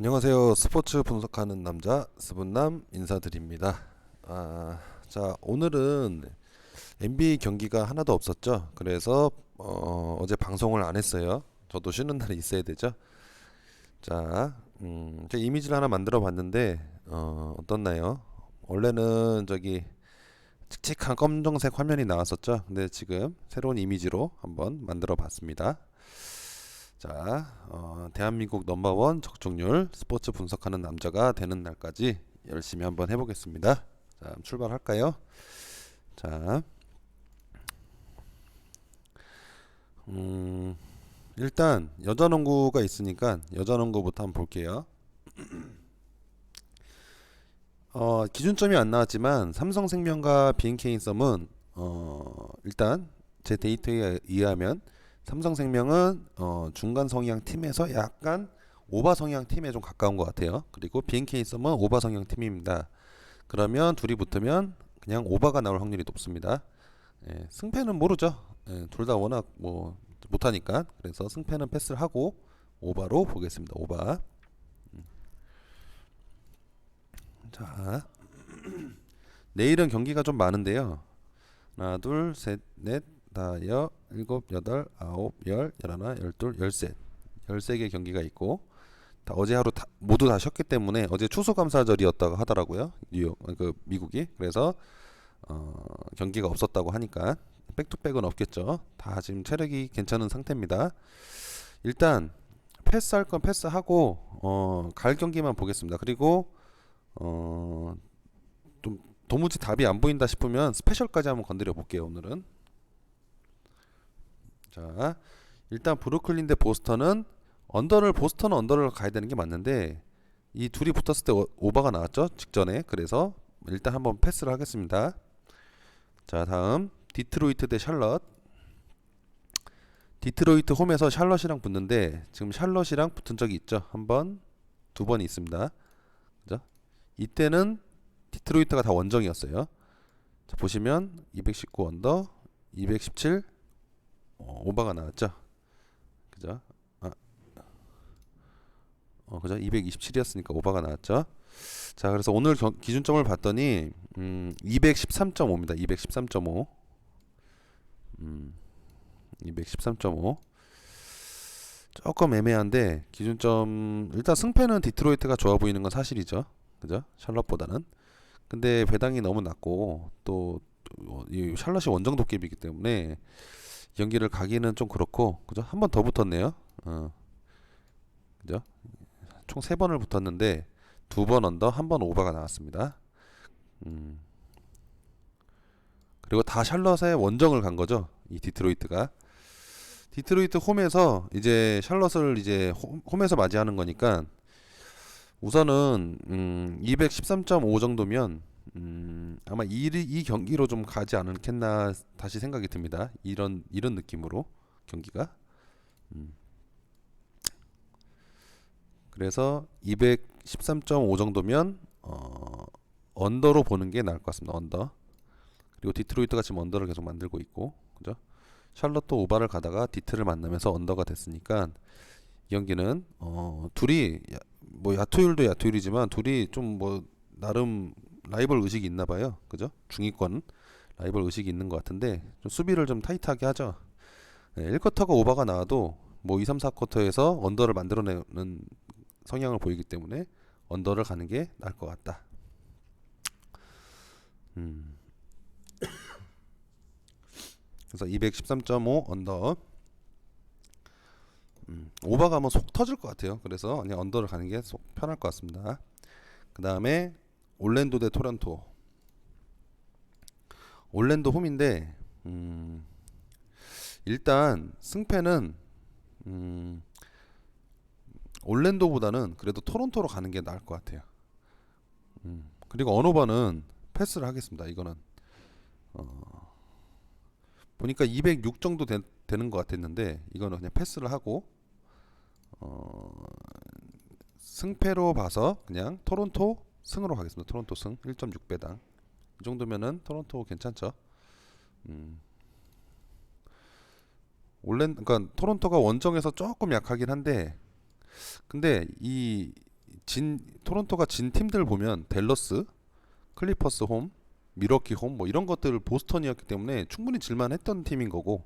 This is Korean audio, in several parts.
안녕하세요. 스포츠 분석하는 남자 스분남 인사드립니다. 아, 자 오늘은 NBA 경기가 하나도 없었죠. 그래서 어, 어제 방송을 안 했어요. 저도 쉬는 날이 있어야 되죠. 자, 음, 제가 이미지를 하나 만들어 봤는데 어, 어떻나요? 원래는 저기 칙칙한 검정색 화면이 나왔었죠. 근데 지금 새로운 이미지로 한번 만들어 봤습니다. 자, 어, 대한민국 넘버원 적중률 스포츠 분석하는 남자가 되는 날까지 열심히 한번 해보겠습니다. 자, 출발할까요? 자, 음, 일단 여자 농구가 있으니까 여자 농구부터 한번 볼게요. 어, 기준점이 안 나왔지만 삼성생명과 BNK인썸은 어, 일단 제 데이터에 의하면 삼성생명은 어, 중간 성향 팀에서 약간 오바 성향 팀에 좀 가까운 것 같아요. 그리고 BNK썸은 오바 성향 팀입니다. 그러면 둘이 붙으면 그냥 오바가 나올 확률이 높습니다. 예, 승패는 모르죠. 예, 둘다 워낙 뭐 못하니까 그래서 승패는 패스를 하고 오바로 보겠습니다. 오바. 음. 자, 내일은 경기가 좀 많은데요. 하나, 둘, 셋, 넷, 다여, 일곱, 여덟, 아홉, 열, 열하나, 열둘, 열셋, 열세 개 경기가 있고 다 어제 하루 다, 모두 다 쉬었기 때문에 어제 추수감사절이었다고 하더라고요. 뉴욕 그 미국이 그래서 어, 경기가 없었다고 하니까 백투백은 없겠죠. 다 지금 체력이 괜찮은 상태입니다. 일단 패스할 건 패스하고 어, 갈 경기만 보겠습니다. 그리고 어, 좀 도무지 답이 안 보인다 싶으면 스페셜까지 한번 건드려 볼게요. 오늘은 자 일단 브루클린 대 보스턴은 언더를 보스턴은 언더를 가야 되는 게 맞는데 이 둘이 붙었을 때 오- 오버가 나왔죠 직전에 그래서 일단 한번 패스를 하겠습니다. 자 다음 디트로이트 대 샬럿 디트로이트 홈에서 샬럿이랑 붙는데 지금 샬럿이랑 붙은 적이 있죠 한 번 두번 있습니다. 그죠? 이때는 디트로이트가 다 원정이었어요. 자 보시면 219 언더 217 어, 오버가 나왔죠. 그죠? 아, 어, 그죠? 227이었으니까 오버가 나왔죠. 자, 그래서 오늘 경- 기준점을 봤더니 음, 213.5입니다. 213.5. 음, 213.5. 조금 애매한데 기준점 일단 승패는 디트로이트가 좋아 보이는 건 사실이죠. 그죠? 샬럿보다는. 근데 배당이 너무 낮고 또 이 샬럿이 원정 도깨비이기 때문에 경기를 가기는 좀 그렇고 그죠? 한 번 더 붙었네요. 어. 그죠? 총 세 번을 붙었는데 두 번 언더, 한 번 오버가 나왔습니다. 음. 그리고 다 샬럿의 원정을 간 거죠. 이 디트로이트가. 디트로이트 홈에서 이제 샬럿을 이제 홈, 홈에서 맞이하는 거니까 우선은 음, 213.5 정도면 음, 아마 이, 이 경기로 좀 가지 않겠나 다시 생각이 듭니다. 이런 이런 느낌으로 경기가. 음. 그래서 213.5 정도면 어, 언더로 보는 게 나을 것 같습니다. 언더. 그리고 디트로이트가 지금 언더를 계속 만들고 있고, 그죠? 샬럿도 오바를 가다가 디트를 만나면서 언더가 됐으니까 이 경기는 어, 둘이 야, 뭐 야투율도 야투율이지만 둘이 좀 뭐 나름 라이벌 의식이 있나 봐요. 그죠? 중위권 라이벌 의식이 있는 것 같은데 좀 수비를 좀 타이트하게 하죠. 네, 1쿼터가 오버가 나와도 뭐 2, 3, 4쿼터에서 언더를 만들어내는 성향을 보이기 때문에 언더를 가는 게 나을 것 같다. 음. 그래서 213.5 언더. 음, 오버 가면 속 터질 것 같아요. 그래서 그냥 언더를 가는 게 속 편할 것 같습니다. 그 다음에 올랜도 대 토론토. 올랜도 홈인데 음, 일단 승패는 음, 올랜도보다는 그래도 토론토로 가는 게 나을 것 같아요. 음, 그리고 언오버는 패스를 하겠습니다. 이거는 어, 보니까 206 정도 되, 되는 것 같았는데 이거는 그냥 패스를 하고 어, 승패로 봐서 그냥 토론토 승으로 가겠습니다. 토론토 승 1.6배당 이 정도면은 토론토 괜찮죠. 음. 올랜 그러니까 토론토가 원정에서 조금 약하긴 한데 근데 이 진 토론토가 진 팀들 보면 댈러스, 클리퍼스 홈, 미러키 홈 뭐 이런 것들 보스턴이었기 때문에 충분히 질만했던 팀인 거고,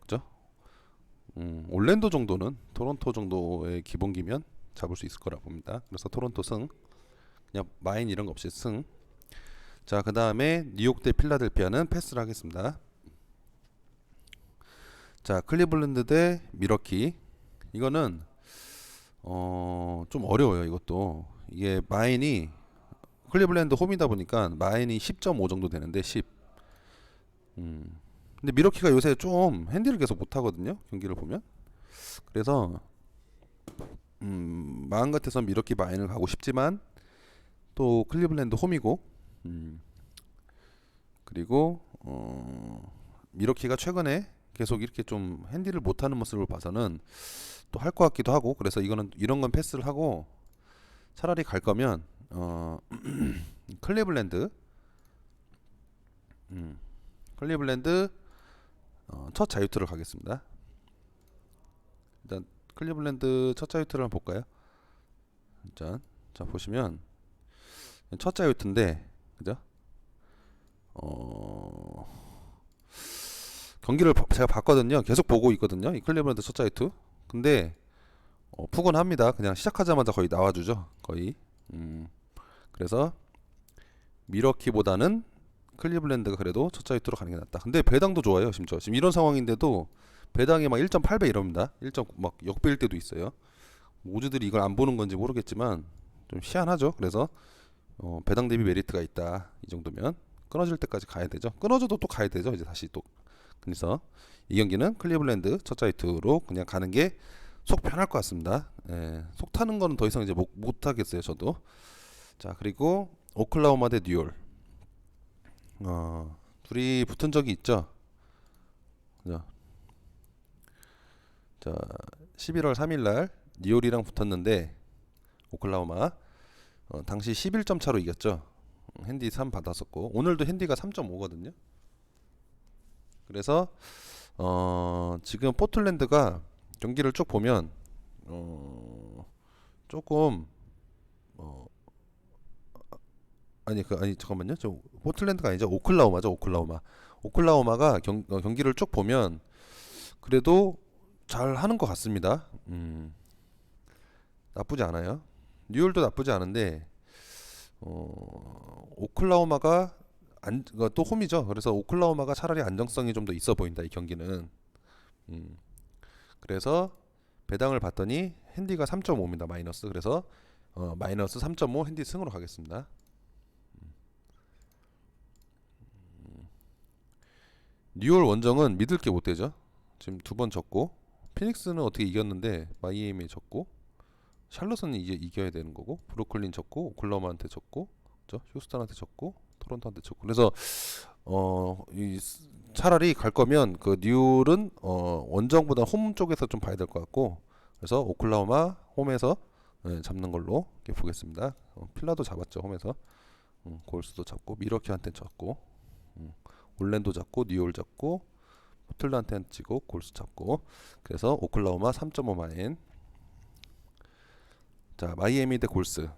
그죠? 음, 올랜도 정도는 토론토 정도의 기본기면 잡을 수 있을 거라 봅니다. 그래서 토론토 승, 그냥 마인 이런 거 없이 승. 자, 그 다음에 뉴욕 대 필라델피아는 패스를 하겠습니다. 자, 클리블랜드 대 미러키. 이거는 어, 좀 어려워요, 이것도. 이게 마인이 클리블랜드 홈이다 보니까 마인이 10.5 정도 되는데 10. 음. 근데 미러키가 요새 좀 핸디를 계속 못 하거든요. 경기를 보면. 그래서 음, 마음 같아서 미러키 마인을 가고 싶지만 또 클리블랜드 홈이고 음. 그리고 어, 미러키가 최근에 계속 이렇게 좀 핸디를 못하는 모습을 봐서는 또 할 것 같기도 하고 그래서 이거는 이런 건 패스를 하고 차라리 갈 거면 어, 클리블랜드 음, 클리블랜드 어, 첫 자유투를 가겠습니다. 일단 클리블랜드 첫 자유투를 한번 볼까요? 일단 자 보시면 첫 자유투인데 그죠? 어 경기를 봐- 제가 봤거든요. 계속 보고 있거든요. 이 클리블랜드 첫 자유투. 근데 어, 푸근합니다. 그냥 시작하자마자 거의 나와주죠. 거의. 음, 그래서 미러키보다는 클리블랜드가 그래도 첫 자유투로 가는 게 낫다. 근데 배당도 좋아요. 심지어 지금 이런 상황인데도 배당이 막 1.8배 이럽니다. 1.막 역배일 때도 있어요. 모주들이 이걸 안 보는 건지 모르겠지만 좀 희한하죠. 그래서 어, 배당 대비 메리트가 있다. 이 정도면 끊어질 때까지 가야 되죠. 끊어져도 또 가야 되죠. 이제 다시 또 그래서 이 경기는 클리블랜드 첫 자유투로 그냥 가는 게 속 편할 것 같습니다. 예, 속 타는 거는 더 이상 이제 못, 못 하겠어요. 저도. 자 그리고 오클라호마 대 뉴올. 어, 둘이 붙은 적이 있죠. 자, 자 11월 3일 날 뉴올이랑 붙었는데 오클라호마 어, 당시 11점 차로 이겼죠. 음, 핸디 3 받았었고 오늘도 핸디가 3.5거든요. 그래서 어, 지금 포틀랜드가 경기를 쭉 보면 어, 조금 어, 아니 그 아니 잠깐만요. 저 포틀랜드가 아니죠. 오클라호마죠. 오클라호마. 오클라호마가 경, 어, 경기를 쭉 보면 그래도 잘 하는 것 같습니다. 음, 나쁘지 않아요. 뉴올도 나쁘지 않은데 어, 오클라호마가 안, 어, 또 홈이죠. 그래서 오클라호마가 차라리 안정성이 좀 더 있어 보인다 이 경기는. 음, 그래서 배당을 봤더니 핸디가 3.5입니다. 마이너스. 그래서 어, 마이너스 3.5 핸디 승으로 가겠습니다. 음. 뉴올 원정은 믿을 게 못 되죠. 지금 두 번 졌고 피닉스는 어떻게 이겼는데 마이애미 졌고 샬럿은 이제 이겨야 되는 거고 브루클린 졌고 오클라호마한테 졌고 그죠? 휴스턴한테 졌고 토론토한테 졌고 그래서 어, 이 스- 차라리 갈 거면 그 뉴올은 어, 원정보다 홈 쪽에서 좀 봐야 될 것 같고 그래서 오클라호마 홈에서 예, 잡는 걸로 보겠습니다. 어, 필라도 잡았죠 홈에서 음, 골스도 잡고 미러키한테 잡고 음, 올랜도 잡고 뉴올 잡고 포틀란트한테 치고 골스 잡고 그래서 오클라호마 3.5 마인 자 마이애미 대 골스.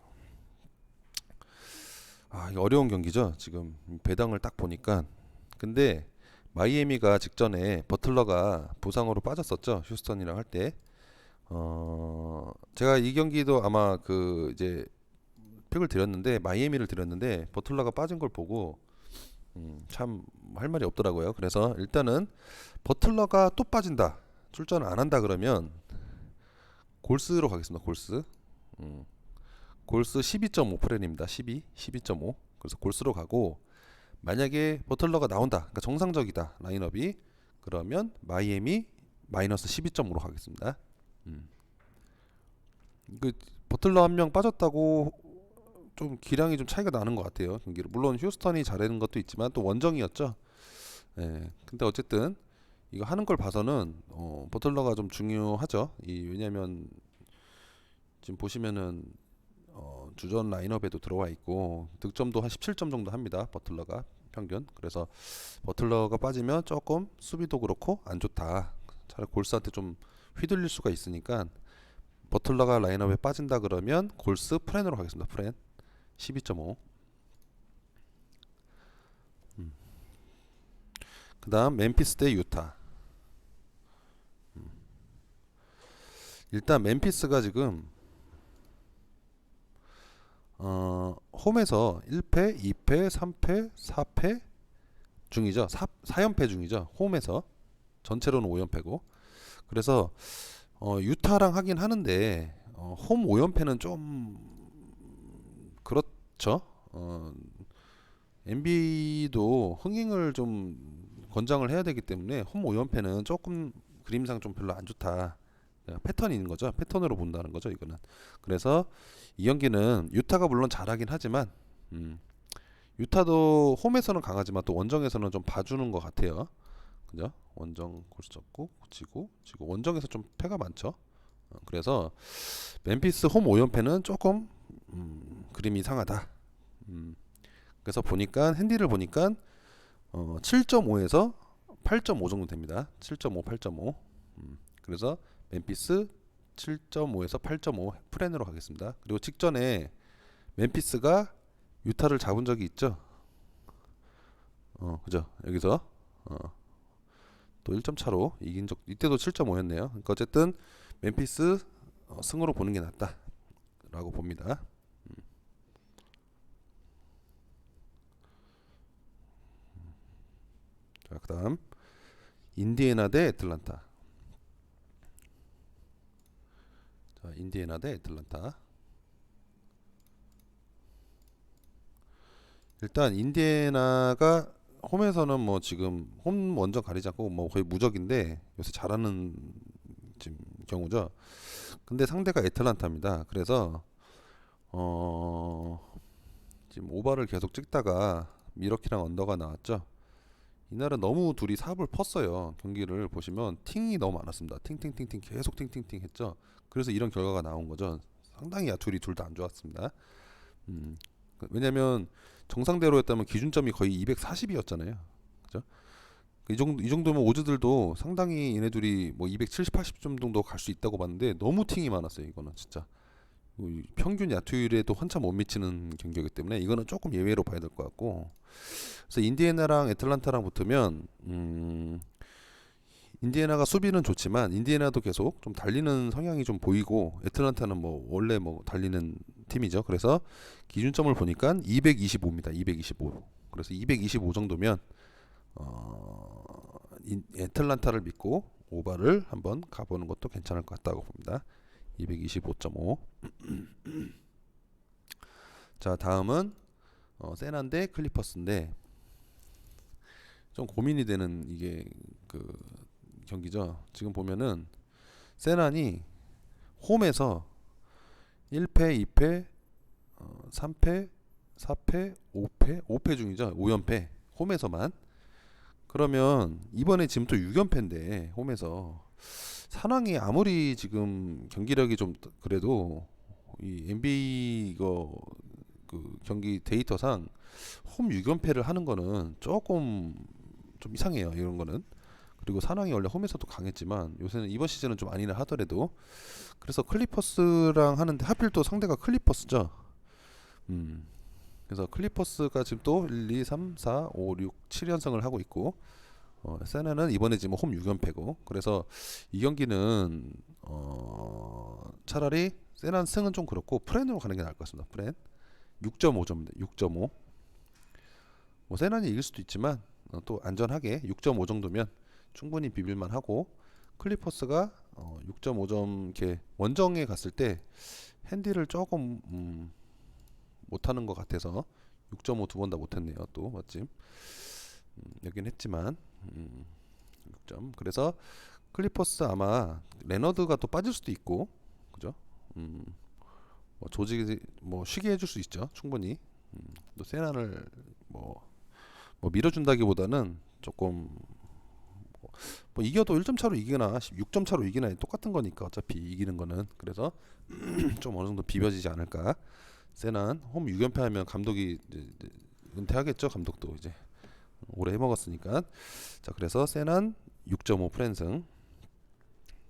아 어려운 경기죠 지금. 배당을 딱 보니까. 근데 마이애미가 직전에 버틀러가 부상으로 빠졌었죠 휴스턴이랑 할 때. 어 제가 이 경기도 아마 그 이제 픽을 드렸는데 마이애미를 드렸는데 버틀러가 빠진 걸 보고 음, 참 할 말이 없더라고요. 그래서 일단은 버틀러가 또 빠진다. 출전 안 한다 그러면 골스로 가겠습니다 골스 음, 골스 12.5 프렌입니다. 12 12.5 그래서 골스로 가고 만약에 버틀러가 나온다. 그러니까 정상적이다. 라인업이. 그러면 마이애미 마이너스 12.5로 가겠습니다. 음. 그 버틀러 한 명 빠졌다고 좀 기량이 좀 차이가 나는 것 같아요 경기를 물론 휴스턴이 잘하는 것도 있지만 또 원정이었죠. 예. 근데 어쨌든 이거 하는 걸 봐서는 어, 버틀러가 좀 중요하죠. 이 왜냐면 지금 보시면은 어, 주전 라인업에도 들어와 있고 득점도 한 17점 정도 합니다. 버틀러가 평균. 그래서 버틀러가 빠지면 조금 수비도 그렇고 안 좋다. 차라리 골스한테 좀 휘둘릴 수가 있으니까 버틀러가 라인업에 빠진다 그러면 골스 프렌으로 가겠습니다. 프렌 12.5. 음. 그다음 멤피스 대 유타. 음. 일단 멤피스가 지금 어, 홈에서 1패, 2패, 3패, 4패 중이죠. 4, 4연패 중이죠. 홈에서 전체로는 5연패고. 그래서 어, 유타랑 하긴 하는데 어, 홈 5연패는 좀 그렇죠. 어, MB도 흥행을 좀 권장을 해야 되기 때문에 홈 5연패는 조금 그림상 좀 별로 안 좋다. 그냥 패턴이 있는 거죠. 패턴으로 본다는 거죠. 이거는. 그래서 이 경기는 유타가 물론 잘하긴 하지만 음, 유타도 홈에서는 강하지만 또 원정에서는 좀 봐주는 것 같아요. 그죠? 원정 골수 잡고 지고 지고 원정에서 좀 패가 많죠. 어, 그래서 멤피스 홈 5연패는 조금 음, 그림이 이상하다. 음, 그래서 보니까 핸디를 보니까 어, 7.5에서 8.5 정도 됩니다. 7.5, 8.5. 음, 그래서 멤피스 7.5에서 8.5 프렌으로 가겠습니다. 그리고 직전에 멤피스가 유타를 잡은 적이 있죠. 어, 그죠? 여기서 어, 또 1점 차로 이긴 적 이때도 7.5였네요. 그러니까 어쨌든 멤피스 어, 승으로 보는 게 낫다라고 봅니다. 음. 자, 그다음 인디애나 대 애틀란타. 자, 인디애나 대 애틀란타. 일단 인디애나가 홈에서는 뭐 지금 홈 원정 가리지 않고 뭐 거의 무적인데 요새 잘하는 지금 경우죠. 근데 상대가 애틀란타입니다. 그래서 어 지금 오버를 계속 찍다가 미러키랑 언더가 나왔죠. 이날은 너무 둘이 삽을 펐어요. 경기를 보시면 팅이 너무 많았습니다. 팅팅팅팅 계속 팅팅팅 했죠. 그래서 이런 결과가 나온 거죠. 상당히 야 둘이 둘다 안 좋았습니다. 음, 왜냐면 정상대로였다면 기준점이 거의 240이었잖아요. 그죠? 이 정도 이 정도면 오즈들도 상당히 얘네들이 뭐 270, 80점 정도 갈 수 있다고 봤는데 너무 팅이 많았어요. 이거는 진짜 뭐이 평균 야투율에도 한참 못 미치는 경기이기 때문에 이거는 조금 예외로 봐야 될 것 같고 그래서 인디애나랑 애틀란타랑 붙으면 음, 인디애나가 수비는 좋지만 인디애나도 계속 좀 달리는 성향이 좀 보이고 애틀란타는 뭐 원래 뭐 달리는 팀이죠. 그래서 기준점을 보니까 225입니다. 225. 그래서 225 정도면 어, 인, 애틀란타를 믿고 오바를 한번 가보는 것도 괜찮을 것 같다고 봅니다. 225.5. 자 다음은 어, 세난데 클리퍼스인데 좀 고민이 되는 이게 그 경기죠. 지금 보면은 세난이 홈에서 1패, 2패, 어, 3패, 4패, 5패, 5패 중이죠. 5연패 홈에서만. 그러면 이번에 지금 또 6연패인데 홈에서 산왕이 아무리 지금 경기력이 좀 그래도 이 NBA 이거 그 경기 데이터상 홈 6연패를 하는 거는 조금 좀 이상해요. 이런 거는. 그리고 산왕이 원래 홈에서도 강했지만 요새는 이번 시즌은 좀 아니라 하더라도 그래서 클리퍼스랑 하는데 하필 또 상대가 클리퍼스죠. 음. 그래서 클리퍼스가 지금 또 1, 2, 3, 4, 5, 6, 7연승을 하고 있고 어, 세나는 이번에 지금 홈 6연패고 그래서 이 경기는 어, 차라리 세난 승은 좀 그렇고 프렌으로 가는 게 나을 것 같습니다. 프렌 6.5점입니다. 6.5. 뭐 세난이 이길 수도 있지만 어, 또 안전하게 6.5 정도면 충분히 비빌만 하고 클리퍼스가 어, 6.5점 이렇게 원정에 갔을 때 핸디를 조금 음, 못하는 것 같아서 6.5 두 번 다 못했네요 또 마침. 음, 여긴 했지만 음, 6점. 그래서 클리퍼스 아마 레너드가 또 빠질 수도 있고 그죠? 음, 뭐 조직이 뭐 쉬게 해줄 수 있죠 충분히. 음, 또 세난을 뭐, 뭐 밀어준다기보다는 조금 뭐 이겨도 1점 차로 이기나 6점 차로 이기나 똑같은 거니까 어차피 이기는 거는 그래서 좀 어느 정도 비벼지지 않을까. 세난 홈 6연패 하면 감독이 은퇴하겠죠 감독도 이제 오래 해먹었으니까 자 그래서 세난 6.5 프랜승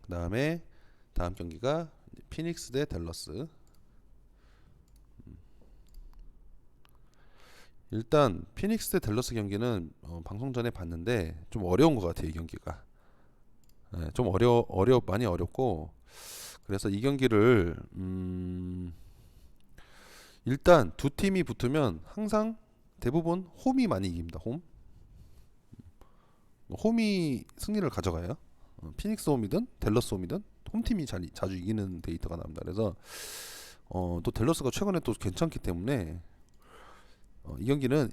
그 다음에 다음 경기가 피닉스 대 댈러스. 일단 피닉스 대 댈러스 경기는 어, 방송 전에 봤는데 좀 어려운 것 같아요 이 경기가. 네, 좀 어려 어려 많이 어렵고 그래서 이 경기를 음, 일단 두 팀이 붙으면 항상 대부분 홈이 많이 이깁니다. 홈. 홈이 승리를 가져가요. 어, 피닉스 홈이든 댈러스 홈이든 홈팀이 잘, 자주 이기는 데이터가 나옵니다. 그래서 어, 또 댈러스가 최근에 또 괜찮기 때문에 어, 이 경기는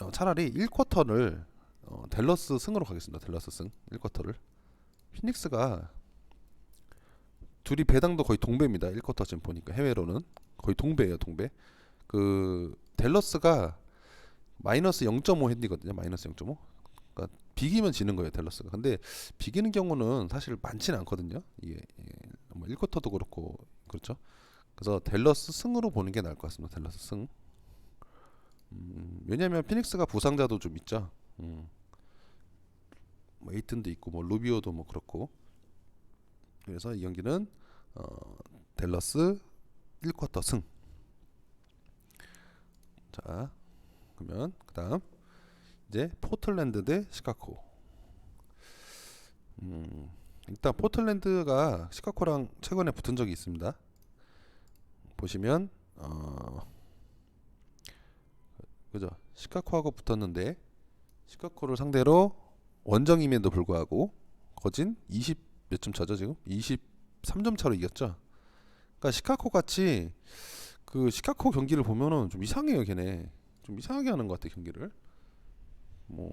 어, 차라리 1쿼터를 어, 댈러스 승으로 가겠습니다. 댈러스 승 1쿼터를 피닉스가 둘이 배당도 거의 동배입니다. 1쿼터 지금 보니까 해외로는 거의 동배예요, 동배. 그 댈러스가 마이너스 0.5 핸디거든요. 마이너스 0.5. 그러니까 비기면 지는 거예요, 댈러스가. 근데 비기는 경우는 사실 많지는 않거든요. 이게 예, 뭐 1쿼터도 그렇고 그렇죠. 그래서 댈러스 승으로 보는 게 나을 것 같습니다. 댈러스 승. 음, 왜냐하면 피닉스가 부상자도 좀 있죠. 음. 뭐 에이튼도 있고 뭐 루비오도 뭐 그렇고. 그래서 이 경기는 어, 댈러스 1쿼터 승. 자, 그러면 그다음 이제 포틀랜드 대 시카고. 음, 일단 포틀랜드가 시카고랑 최근에 붙은 적이 있습니다. 보시면 어, 그죠? 시카고하고 붙었는데 시카고를 상대로 원정임에도 불구하고 거진 20 몇 점 차죠 지금? 23점 차로 이겼죠. 그러니까 시카고 같이 그 시카고 경기를 보면은 좀 이상해요 걔네. 좀 이상하게 하는 것 같아 경기를. 뭐,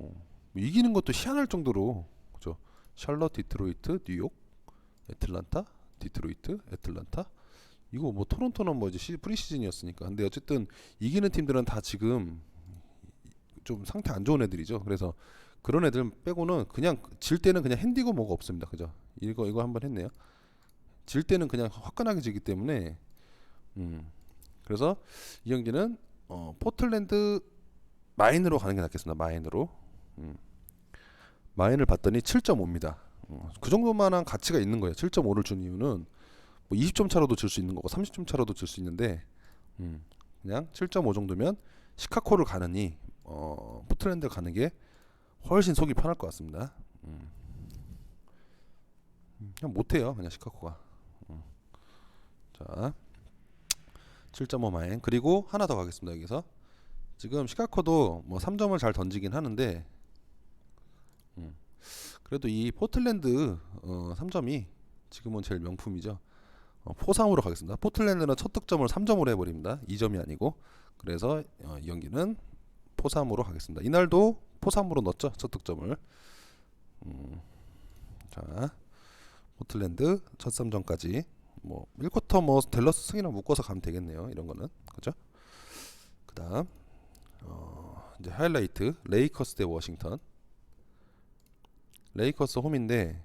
뭐 이기는 것도 희한할 정도로 그죠? 샬럿, 디트로이트, 뉴욕, 애틀란타, 디트로이트, 애틀란타. 이거 뭐 토론토는 뭐 이제 시, 프리시즌이었으니까. 근데 어쨌든 이기는 팀들은 다 지금 좀 상태 안 좋은 애들이죠. 그래서 그런 애들 빼고는 그냥 질 때는 그냥 핸디고 뭐가 없습니다. 그죠? 이거 이거 한번 했네요. 질 때는 그냥 화끈하게 지기 때문에 음. 그래서 이 경기는 어, 포틀랜드 마인으로 가는 게 낫겠습니다. 마인으로. 음. 마인을 봤더니 7.5입니다. 어, 그 정도만한 가치가 있는 거예요. 7.5를 준 이유는 뭐 20점 차로도 질 수 있는 거고 30점 차로도 질 수 있는데 음. 그냥 7.5 정도면 시카고를 가느니 어, 포틀랜드 가는 게 훨씬 속이 편할 것 같습니다. 음. 그냥 못해요, 그냥 시카고가. 음. 자, 7.5 마인 그리고 하나 더 가겠습니다 여기서 지금 시카고도 뭐 3점을 잘 던지긴 하는데 음. 그래도 이 포틀랜드 어, 3점이 지금은 제일 명품이죠. 어, 포3으로 가겠습니다. 포틀랜드는 첫 득점을 3점으로 해버립니다. 2점이 아니고 그래서 어, 이 경기는 포3으로 가겠습니다. 이날도 포3으로 넣었죠 첫 득점을. 음, 자 포틀랜드 첫 3점까지 뭐 1쿼터 뭐 댈러스 승이랑 묶어서 가면 되겠네요. 이런 거는 그죠? 그다음 어, 이제 하이라이트 레이커스 대 워싱턴. 레이커스 홈인데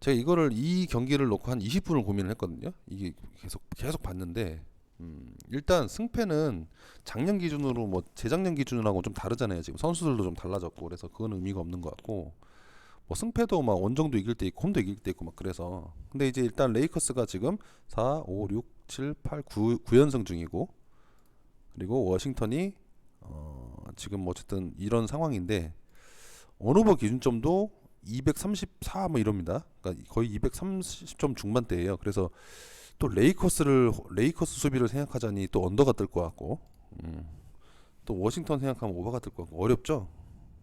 제가 이거를 이 경기를 놓고 한 20분을 고민을 했거든요. 이게 계속 계속 봤는데 음, 일단 승패는 작년 기준으로 뭐 재작년 기준하고 좀 다르잖아요. 지금 선수들도 좀 달라졌고 그래서 그건 의미가 없는 것 같고 뭐 승패도 막 원정도 이길 때 있고 홈도 이길 때 있고 막 그래서 근데 이제 일단 레이커스가 지금 4, 5, 6, 7, 8, 9 9연승 중이고 그리고 워싱턴이 어 지금 뭐 어쨌든 이런 상황인데 어느버 기준점도 234 뭐 이럽니다. 그러니까 거의 230점 중반대예요. 그래서 또 레이커스를 레이커스 수비를 생각하자니 또 언더가 뜰 것 같고 음. 또 워싱턴 생각하면 오버가 뜰 것 같고 어렵죠.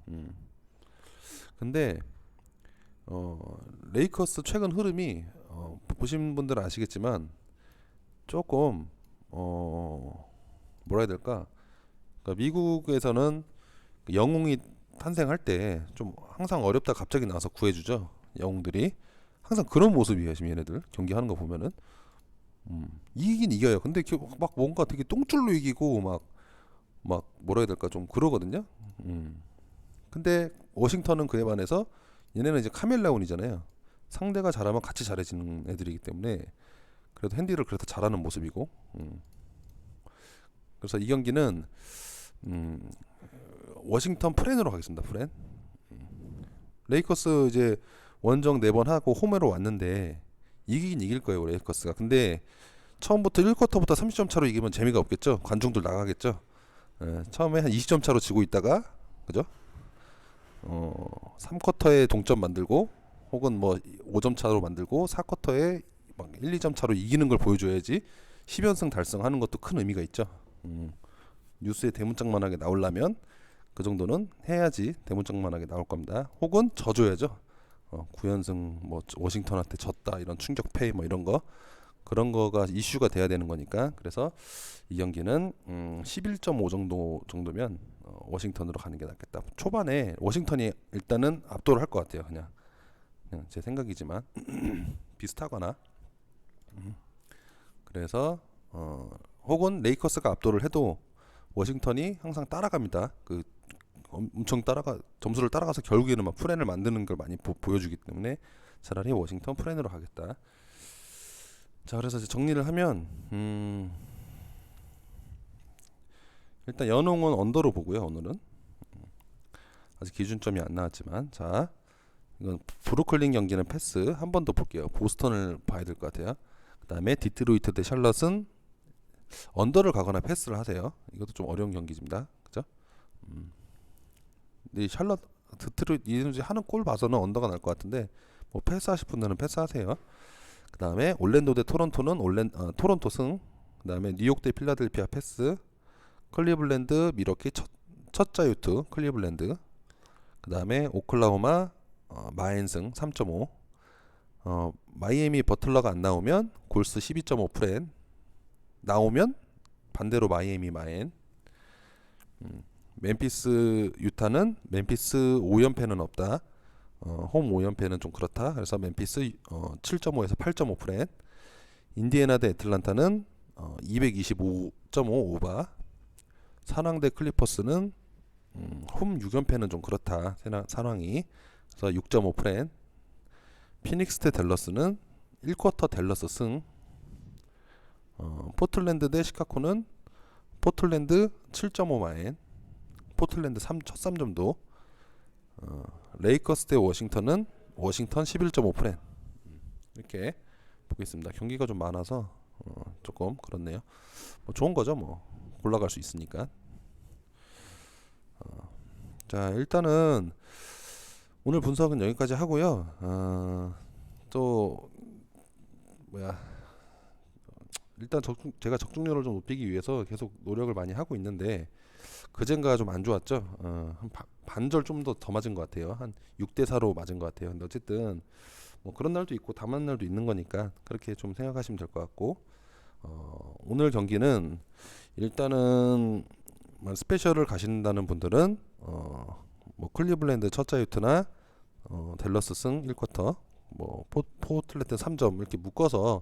음. 근데 어, 레이커스 최근 흐름이 어, 보신 분들은 아시겠지만 조금 어, 뭐라 해야 될까? 그러니까 미국에서는 그 영웅이 탄생할 때 좀 항상 어렵다 갑자기 나와서 구해주죠 영웅들이 항상 그런 모습이에요 지금 얘네들 경기하는 거 보면은 음, 이기긴 이겨요 근데 겨- 막 뭔가 되게 똥줄로 이기고 막 막 뭐라 해야 될까 좀 그러거든요 음. 근데 워싱턴은 그에 반해서 얘네는 이제 카멜레온이잖아요. 상대가 잘하면 같이 잘해지는 애들이기 때문에 그래도 핸디를 그래도 잘하는 모습이고. 음. 그래서 이 경기는 음, 워싱턴 프렌으로 가겠습니다. 프렌. 음. 레이커스 이제 원정 네 번 하고 홈으로 왔는데 이기긴 이길 거예요 레이커스가. 근데 처음부터 1쿼터부터 30점 차로 이기면 재미가 없겠죠. 관중들 나가겠죠. 예, 처음에 한 20점 차로 지고 있다가 그죠? 어, 3쿼터에 동점 만들고 혹은 뭐 5점 차로 만들고 4쿼터에 막 1, 2점 차로 이기는 걸 보여줘야지 10연승 달성하는 것도 큰 의미가 있죠. 음, 뉴스에 대문짝만하게 나오려면 그 정도는 해야지 대문짝만하게 나올 겁니다. 혹은 져줘야죠. 어, 9연승 뭐 워싱턴한테 졌다 이런 충격 패뭐 이런 거 그런 거가 이슈가 돼야 되는 거니까 그래서 이 경기는 음, 11.5 정도 정도면 어, 워싱턴으로 가는 게 낫겠다. 초반에 워싱턴이 일단은 압도를 할 것 같아요. 그냥, 그냥 제 생각이지만 비슷하거나 음. 그래서 어, 혹은 레이커스가 압도를 해도 워싱턴이 항상 따라갑니다. 그 엄- 엄청 따라가 점수를 따라가서 결국에는 막 프렌을 만드는 걸 많이 보, 보여주기 때문에 차라리 워싱턴 프렌으로 가겠다. 자 그래서 이제 정리를 하면 음, 일단 연홍은 언더로 보고요 오늘은. 음, 아직 기준점이 안 나왔지만. 자 이건 브루클린 경기는 패스. 한 번 더 볼게요. 보스턴을 봐야 될 것 같아요. 그 다음에 디트로이트 대 샬럿은 언더를 가거나 패스를 하세요. 이것도 좀 어려운 경기입니다. 그죠? 음. 이 샬럿 디트로이트 이제 하는 골 봐서는 언더가 날 것 같은데 뭐 패스하실 분들은 패스하세요 그 다음에 올랜도 대 토론토는 올랜 어, 토론토 승. 그 다음에 뉴욕 대 필라델피아 패스. 클리블랜드 미러키 첫 첫 자 유투 클리블랜드. 그 다음에 오클라호마 어, 마인 승 3.5. 어, 마이애미 버틀러가 안 나오면 골스 12.5 프렌. 나오면 반대로 마이애미 마인. 음, 멤피스 유타는 멤피스 5연패는 없다. 어, 홈 5연패는 좀 그렇다. 그래서 멤피스 어, 7.5에서 8.5 프렌. 인디애나 대 애틀란타는 어, 225.5 오바. 산왕 대 클리퍼스는 음, 홈 6연패는 좀 그렇다. 산왕이. 그래서 6.5 프렌. 피닉스 대 댈러스는 1쿼터 댈러스 승. 어, 포틀랜드 대 시카고는 포틀랜드 7.5 마인. 포틀랜드 3, 첫 3점도. 어, 레이커스 대 워싱턴은 워싱턴 11.5 프렌 이렇게 보겠습니다. 경기가 좀 많아서 어, 조금 그렇네요. 뭐 좋은 거죠, 뭐 올라갈 수 있으니까. 어, 자 일단은 오늘 분석은 여기까지 하고요. 어, 또 뭐야 일단 적중, 제가 적중률을 좀 높이기 위해서 계속 노력을 많이 하고 있는데 그젠가 좀 안 좋았죠. 어, 한 바- 반절 좀 더 더 맞은 것 같아요. 한 6대 4로 맞은 것 같아요. 근데 어쨌든 뭐 그런 날도 있고 담한 날도 있는 거니까 그렇게 좀 생각하시면 될 것 같고 어, 오늘 경기는 일단은 뭐 스페셜을 가신다는 분들은 어, 뭐 클리블랜드 첫 자 유트나 어, 댈러스 승 1쿼터 뭐 포, 포틀랜드 3점 이렇게 묶어서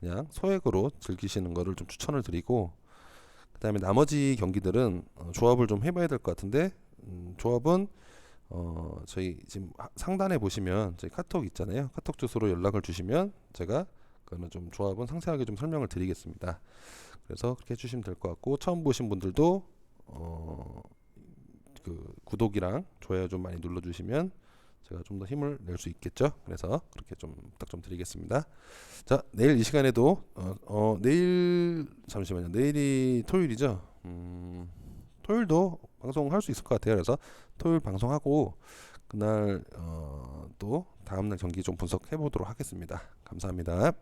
그냥 소액으로 즐기시는 거를 좀 추천을 드리고 그 다음에 나머지 경기들은 어, 조합을 좀 해봐야 될 것 같은데 음, 조합은 어, 저희 지금 하- 상단에 보시면 저희 카톡 있잖아요. 카톡 주소로 연락을 주시면 제가 그거는 좀 조합은 상세하게 좀 설명을 드리겠습니다. 그래서 그렇게 해주시면 될 것 같고 처음 보신 분들도 어, 그 구독이랑 좋아요 좀 많이 눌러주시면 제가 좀 더 힘을 낼 수 있겠죠. 그래서 그렇게 좀 부탁 좀 드리겠습니다. 자 내일 이 시간에도 어, 어 내일 잠시만요. 내일이 토요일이죠. 음, 토요일도 방송할 수 있을 것 같아요. 그래서 토요일 방송하고 그날 어, 또 다음날 경기 좀 분석해 보도록 하겠습니다. 감사합니다.